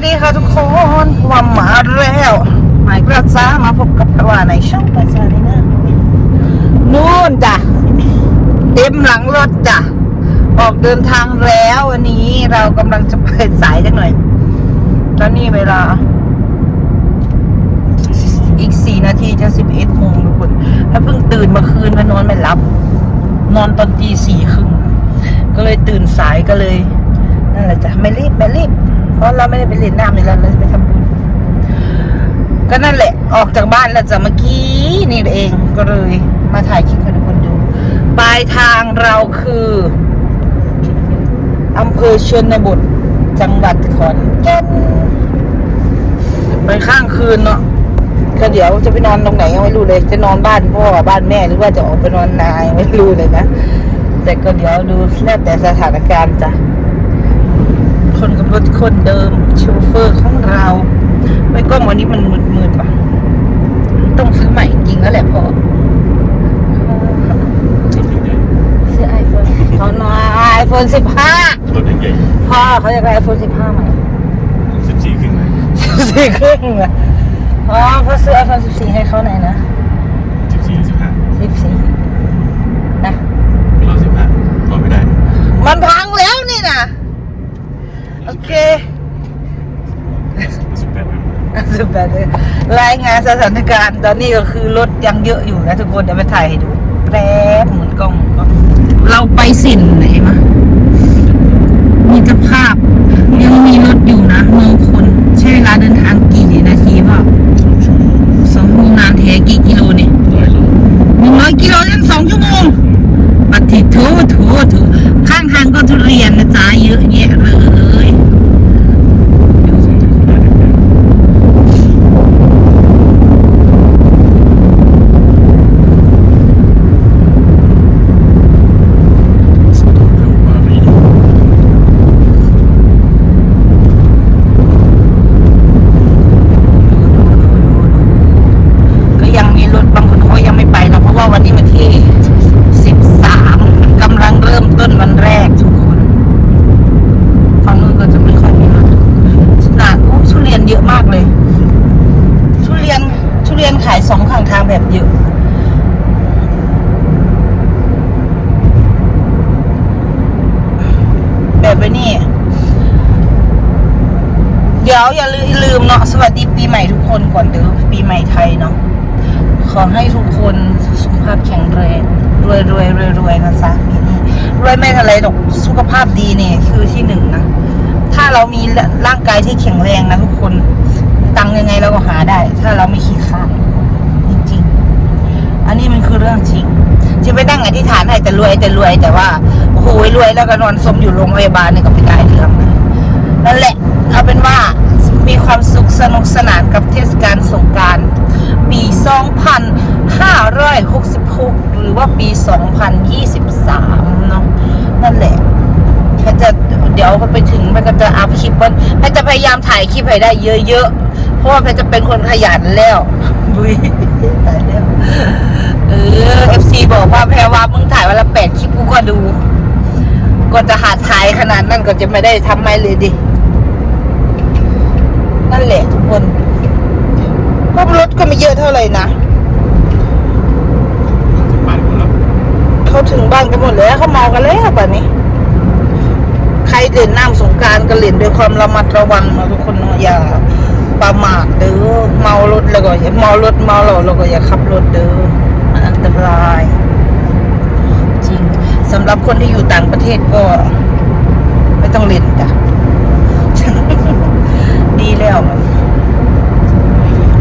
วัสดีค่ะทุกคนความมาแล้วหมายกระจ้ามาพบกับประวาในช่องประจานีนะนู่นจ้ะเต็มหลังรถจ้ะออกเดินทางแล้ววันนี้เรากำลังจะไปสายจังหน่อย ตอนนี้เวลา อีกสี่นาทีจะสิบเอ็ดโมงทุกคนแล้วเพิ่งตื่นเมื่อคืนมานอนไม่หลับ นอนตอนตีสี่ครึ่งก็เลยตื่นสายก็เลยนั่นแหละจ้ะไม่รีบไม่รีบ เพราะเราไม่ได้ไปเล่นน้ำเลยเราเลยไปทำบุญก็นั่นแหละออกจากบ้านแล้วจ้ะเมื่อกี้นี่เองก็เลยมาถ่ายคลิปให้ทุกคนดูปลายทางเราคืออำเภอเชนบทจังหวัดขอนแก่นไปข้างคืนเนาะก็เดี๋ยวจะไปนอนตรงไหนยังไม่รู้เลย จะนอนบ้านพ่อบ้านแม่หรือว่าจะออกไปนอนนายไม่รู้เลยนะแต่ก็เดี๋ยวดูแล้วแต่สถานการณ์จ้ะ คนกับรถคนเดิมโชเฟอร์ของเราไม่กล้องวันนี้มันมืดๆป่ะต้องซื้อใหม่จริงๆแล้วแหละพ่อซื้อไอโฟนเขาหน่อยไอโฟนสิบห้าตัวใหญ่พ่อเขาจะได้ไอโฟนสิบห้าใหม่สิบสี่ครึ่งเลยสิบสี่ครึ่งอะอ๋อเขาซื้อไอโฟนสิบสี่ให้เขาหน่อยนะสิบสี่สิบห้าสิบสี่นะไม่รอสิบห้ารอไม่ได้ มันพังแล้วนี่นะ โอเคสิบแปดเลยสุดแบบเลยรายงานสถานการณ์ตอนนี้ก็คือรถยังเยอะอยู่นะทุกคนเดี๋ยวไปถ่ายให้ดูแป๊บหมุนกล้องหมุนกล้องเราไปสินไหนมามีเจ้าภาพยังมีรถอยู่นะเมืองคนใช้เวลาเดินทางกี่นาทีพ่อสองชั่วโมงนานแท้กี่กิโลเนี่ย ร้อยโล หนึ่งร้อยกิโลเล่นสองชั่วโมงปฏิโถโถโถข้างทางก็ทุเรียนนะจ๊ะเยอะแยะเลย ก็ยังมีรถบางคนเขายังไม่ไปนะเพราะว่าวันนี้วันที่สิบสามกำลังเริ่มต้นวันแรกทุกคนฝั่งนู้นก็จะไม่ค่อยมีรถขนาดโอ้ทุเรียนเยอะมากเลย ทุเรียนทุเรียนขายสองข้างทางแบบเยอะ แบบไปนี่ เดี๋ยวอย่าลืมเนาะสวัสดีปีใหม่ทุกคนก่อนเด้อปีใหม่ไทยเนาะขอให้ทุกคนสุขภาพแข็งแรงรวยรวยรวยรวยนะจ๊ะปีนี้รวยไม่เท่าไรหรอกสุขภาพดีเนี่ยคือที่หนึ่งนะถ้าเรามีร่างกายที่แข็งแรงนะทุกคนตังยังไงเราก็หาได้ ถ้าเราไม่ขี้ข้านจริงๆ อันนี้มันคือเรื่องจริงจะไปนั่งอธิษฐานให้แต่รวยแต่รวยแต่ว่าโอ้โหรวยแล้วก็นอนสมอยู่โรงพยาบาลเนี่ยก็ไม่ได้เรื่องนะนั่นแหละเอาเป็นว่า มีความสุขสนุกสนานกับเทศกาลสงกรารปี 2566 หรือว่าปี 2023 เนาะนั่นแหละแพทย์จะเดี๋ยวไปถึงแพทย์ก็จะอัพคลิปวันแพทย์จะพยายามถ่ายคลิปให้ได้เยอะๆ เพราะว่าแพทย์จะเป็นคนขยันแล้วบุยตายแล้วเออ FC บอกว่าแพรว่ามึงถ่ายวันละแปดคลิปกูก็ดู ก็จะหาถ่ายขนาดนั้นก็จะไม่ได้ทำไม่เลยดิ นั่นแหละทุกคนก็รถก็ไม่เยอะเท่าไหร่นะบ้านคนละเขาถึงบ้านกันหมดแล้วเขาเมากันแล้วแบบนี้ ใครเล่นน้ำสงกรารก็เล่นด้วยความระมัดระวังนะทุกคนเนาะอย่าประมาทเด้อเมารถแล้วก็อย่าเมารถเมาเหล้าแล้วก็อย่าขับรถเด้อมันอันตราย จริงสำหรับคนที่อยู่ต่างประเทศก็ ไม่ต้องเล่นจ้ะดี แล้ว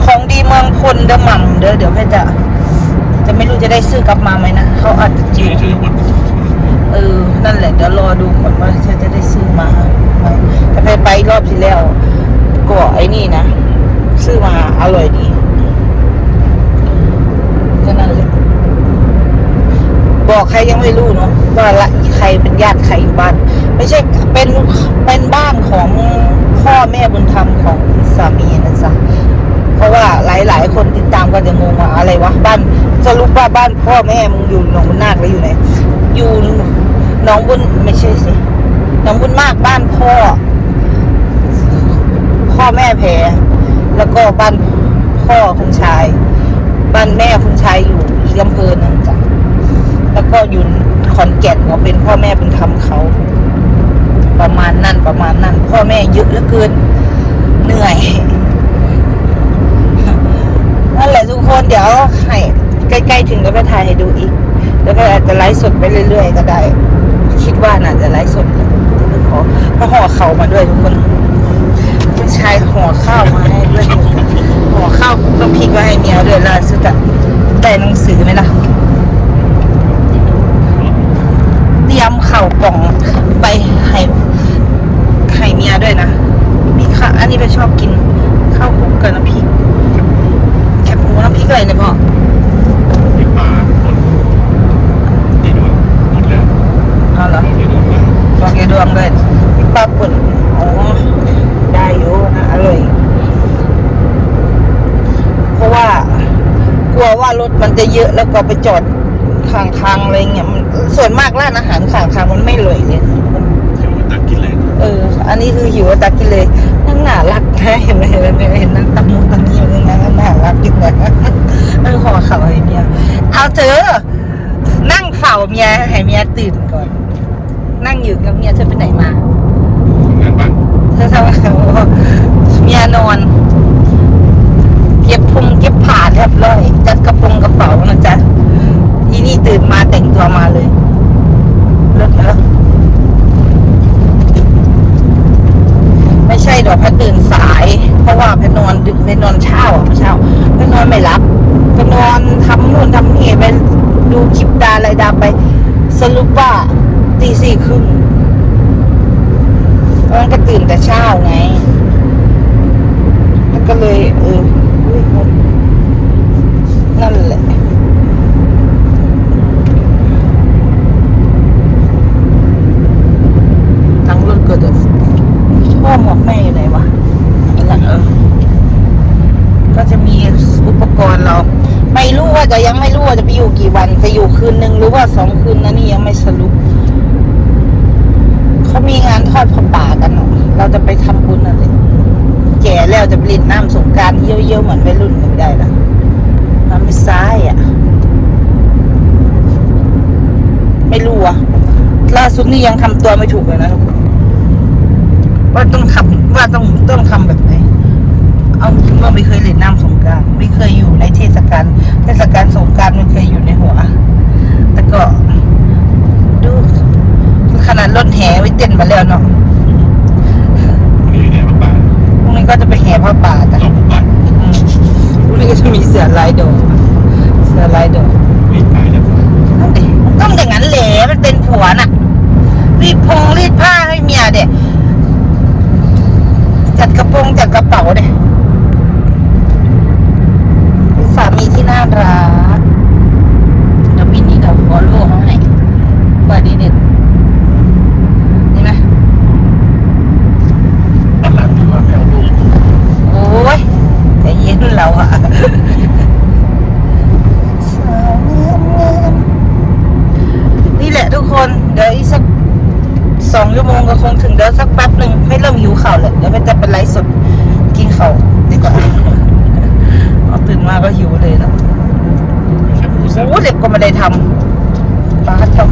ของดีเมืองพลเด้อหม่ำเด้อเดี๋ยวแพ่จะ จะไม่รู้จะได้ซื้อกลับมาไหมนะเขาอาจจะจีชื่อชื่อวันเออ นั่นแหละเดี๋ยวรอดูก่อนว่าฉันจะได้ซื้อมาไหมแต่ไปไปรอบที่แล้วก็ไอ้นี่นะ ซื้อมาอร่อยดีก็นั่นแหละบอกใครยังไม่รู้เนาะว่าละใครเป็นญาติใครอยู่บ้าน ไม่ใช่เป็นเป็นบ้านของ พ่อแม่บุญธรรมของสามีนะจ๊ะเพราะว่าหลาย ๆ คนติดตามก็จะงงว่าอะไรวะบ้านสรุปว่าบ้านพ่อแม่มึงอยู่หนองบุญนาคหรืออยู่ไหนอยู่หนองบุญไม่ใช่สิหนองบุญมากบ้านพ่อ พ่อแม่แพรแล้วก็บ้านพ่อคุณชาย บ้านแม่คุณชายอยู่อีกอำเภอหนึ่งจ้ะแล้วก็อยู่ขอนแก่นก็เป็นพ่อแม่เป็นทำเขา ประมาณนั้นประมาณนั้น พ่อแม่เยอะเหลือเกิน เหนื่อยนั่นแหละทุกคนเดี๋ยวให้ใกล้ๆถึงแล้วไปถ่ายให้ดูอีก แล้วก็อาจจะไลฟ์สดไปเรื่อย ๆ ก็ได้ คิดว่าน่าจะไลฟ์สดขอเพราะห่อเขามาด้วยทุกคนผู้ชายห่อข้าวมาให้ด้วยห่อข้าวคลุกน้ำพริกมาให้เมียด้วยล่าสุดอะได้หนังสือไหมล่ะเตรียมเข่ากล่องไปให้ ให้เมียด้วยนะมีข้าวอันนี้ไปชอบกินข้าวคลุกกับน้ำพริกแคบหมูน้ำพริกอะไรเนี่ยพ่อพริกปลาหมดดีด้วยหมดแล้วเอาเหรอดีด้วยแล้วบอกแกดวงเลยปลาป่นอ๋อได้อยู่นะอร่อยเพราะว่ากลัวว่ารถมันจะเยอะแล้วก็ไปจอดข้างทางอะไรเงี้ยมันส่วนมากร้านอาหารข้างทางมันไม่เลยเลยเดี๋ยวตักกิน เออ อันนี้คือหิวตักกินเลยนั่งหนารักแท้เห็นไหมเห็นไหมเห็นนั่งตะมูตะนี้อยู่นั่งหนารักกินเลยเออขอข่าวให้เมียเอาเธอ นั่งเฝ้าเมียให้เมียตื่นก่อน นั่งอยู่กับเมียเธอไปไหนมา งานบ้าน เธอทำอะไรวะเมียนอน เก็บพุงเก็บผ่าเรียบร้อยจัดกระโปรงกระเป๋านะจ๊ะอีนี่ตื่นมาแต่งตัวมาเลยเลิศแล้วไม่ใช่ดอกแพทตื่นสาย เพราะว่าแพทนอนดึกแพทนอน เช้าอะเช้าแพทนอนไม่รับแพทนอนทำนู่นทำนี่ไปดูคลิปดาอะไรดาไป สรุปว่าตีสี่ครึ่งมันก็ตื่นแต่เช้าไง มันก็เลยเอออุ๊ยนั่นแหละ ทั้งรถเกิดพ่อหมวกแม่อยู่ไหนวะนั่นแหละเออ ก็จะมีอุปกรณ์เรา ไม่ ยังไม่รู้ว่าจะไปอยู่กี่วันจะอยู่คืนหนึ่งหรือว่าสองคืนนะนี่ยังไม่สรุปเขามีงานทอดผ้าป่ากันเนาะเราจะไปทำบุญอะไรแก่แล้วจะไปล่นน้ำสงการเยี่ยวๆเหมือนวัยรุ่นไม่ได้นะมันไม่ซ้ายอะ ไม่รู้อะล่าสุดนี่ยังทำตัวไม่ถูกเลยนะทุกคนว่าต้องทำว่าต้องต้องทำแบบไหนเอาจริงว่าไม่เคยเล่นน้ำสงการไม่เคยอยู่ในเทศกาลสงกรารไม่เคยอยู่ในหัว แต่ก็ ดูขนาดรถแห่ ไว้เต้นมาแล้วเนาะนี่เนี่ยมาป่าพรุ่งนี้ก็จะไปแห่ผ้าป่ากันลองป่าอืมพรุ่งนี้ก็จะมีเสือลายดอกเสือลายดอกวิ่งไปแล้วนั่นดิมันต้องอย่างนั้นแหละมันเป็นผัวน่ะ รีดพงรีดผ้าให้เมียเด็จัดกระโปรงจัดกระเป๋าเด็เป็นสามีที่น่ารักเดี๋ยวบินนี้เดี๋ยวขอลูกเขาให้เปิดดีเด็ดนี่ไหม อันหลังดีกว่าแมวลูก โอ้ยใจเย็นเราอะนี่แหละทุกคน เดี๋ยวอีกสักสองชั่วโมงก็คงถึงเดี๋ยวสักแป๊บหนึ่งให้เริ่มหิวข่าวแหละเดี๋ยวไปจะเป็นไลฟ์สดกินข่าวดีกว่าเอาตื่นมาก็หิวเลยนะ ไม่ใช่ผู้สาว โอ้เล็บ ก็ไม่ได้ทำป้าทำ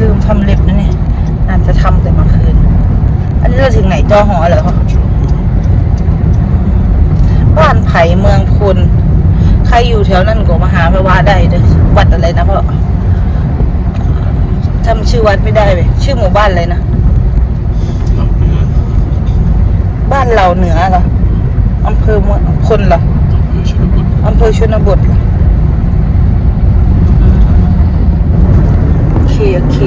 ลืมทำเล็บนะเนี่ยอาจจะทำแต่เมื่อคืน อันนี้เราถึงไหนจอหอเหรอคะบ้านไผ่เมืองพลใครอยู่แถวนั้นก็มาหาไปว่าได้เลยวัดอะไรนะพ่อจำชื่อวัดไม่ได้เลยชื่อหมู่บ้านอะไรนะหลับเนื้อบ้านเราเหนือเหรออำเภอเมืองพลเหรอคือ ชนบทอำเภอชนบทเอโอเคโอเค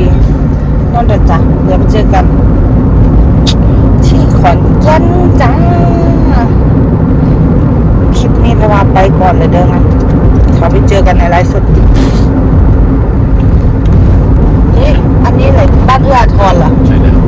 นั่นเดี๋ยวจ้ะเดี๋ยวไปเจอกัน ที่ขอนแก่นจ้าคลิปนี้พาไปก่อนเลยเด้อนะเขาไปเจอกันในไลฟ์สดนี่อันนี้อะไรบ้านเอื้ออาทรเหรอใช่แล้ว